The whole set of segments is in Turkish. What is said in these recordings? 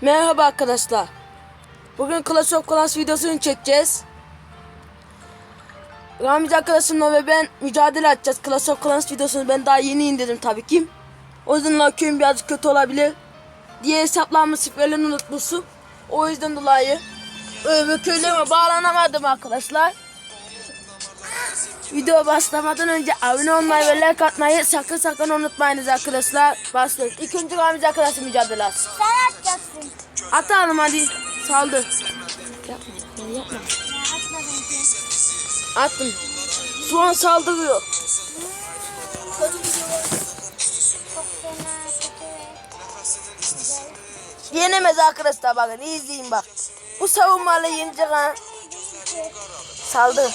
Merhaba arkadaşlar. Bugün Clash of Clans videosunu çekeceğiz. Ramiz arkadaşımla ve ben mücadele edeceğiz. Clash of Clans videosunu ben daha yeni indirdim tabii ki. O yüzden köyüm birazcık kötü olabilir. Diye hesaplarımı şifrelerini unutmuşum. O yüzden dolayı öbür köylerime bağlanamadım arkadaşlar. Video başlamadan önce abone olmayı ve like atmayı sakın sakın unutmayınız arkadaşlar. Başlıyoruz. İlk önce Ramiz arkadaşım mücadele etsin. Sen atacaksın. Atalım hadi. Saldı. Yapma. ya yapma. Attım. Şu an saldırıyor. Yenemez arkadaşlar bakın izleyin bak. Bu savunmayla yenecek ha. Saldı.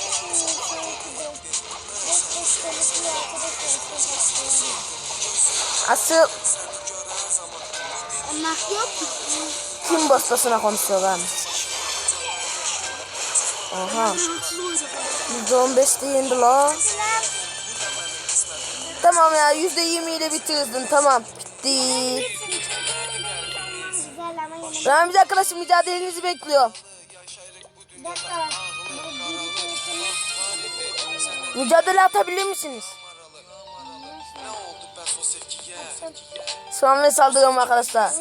Asıl Onlar yok ki. Kim bostasına konuşuyor lan? Aha. %15 de yendi la. Tamam ya %20 ile bitirirdin tamam. Bitti. Ramiz arkadaşım mücadelenizi bekliyor. Mücadele atabilir misiniz? An ve saldırıyorum arkadaşlar.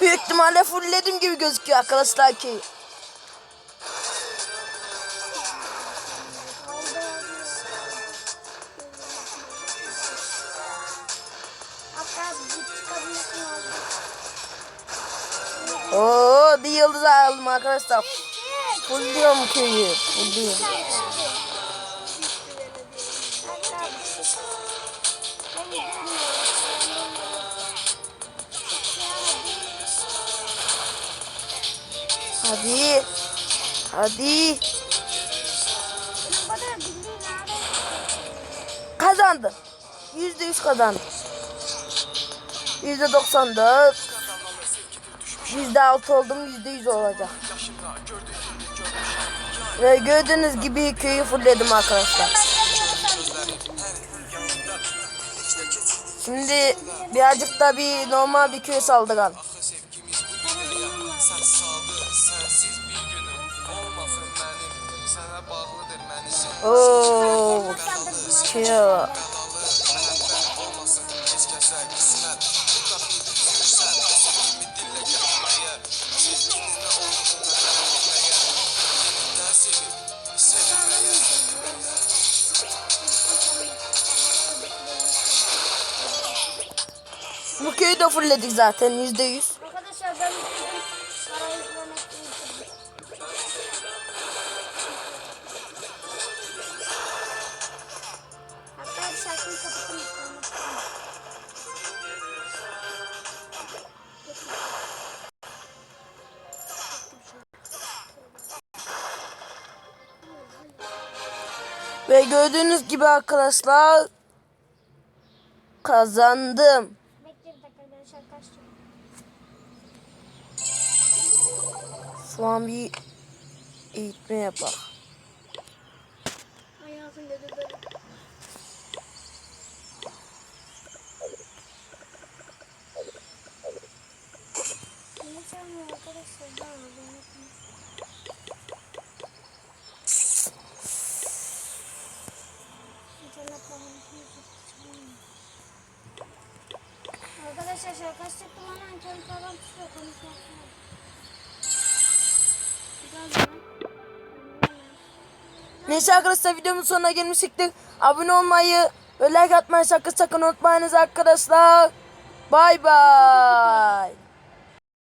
Büyük ihtimalle fullledim gibi gözüküyor arkadaşlar ki. Oo bir yıldız aldım arkadaşlar. Fullliyorum köyü. Fullliyorum. Hadi. Hadi. Kazandım. Yüzde yüz kazandım. Yüzde doksan dört. Yüzde altı oldum. Yüzde yüz olacak. Ve gördüğünüz gibi köyü fullledim arkadaşlar. Şimdi birazcık da bir normal bir köy saldıralım. Sən saldır, Bu köyü de fullledik zaten yüzde yüz. Arkadaşlar ben. Ve gördüğünüz gibi arkadaşlar kazandım. Şu an bir eğitme yapar. Hayatım dedi böyle. Arkadaşlar? Şarkı açacaktım ama internet bağlantısı yok. Konuşmak? Neyse arkadaşlar videomun sonuna gelmiştiktir. Abone olmayı ve like atmayı sakın sakın unutmayınız arkadaşlar. Bay bay.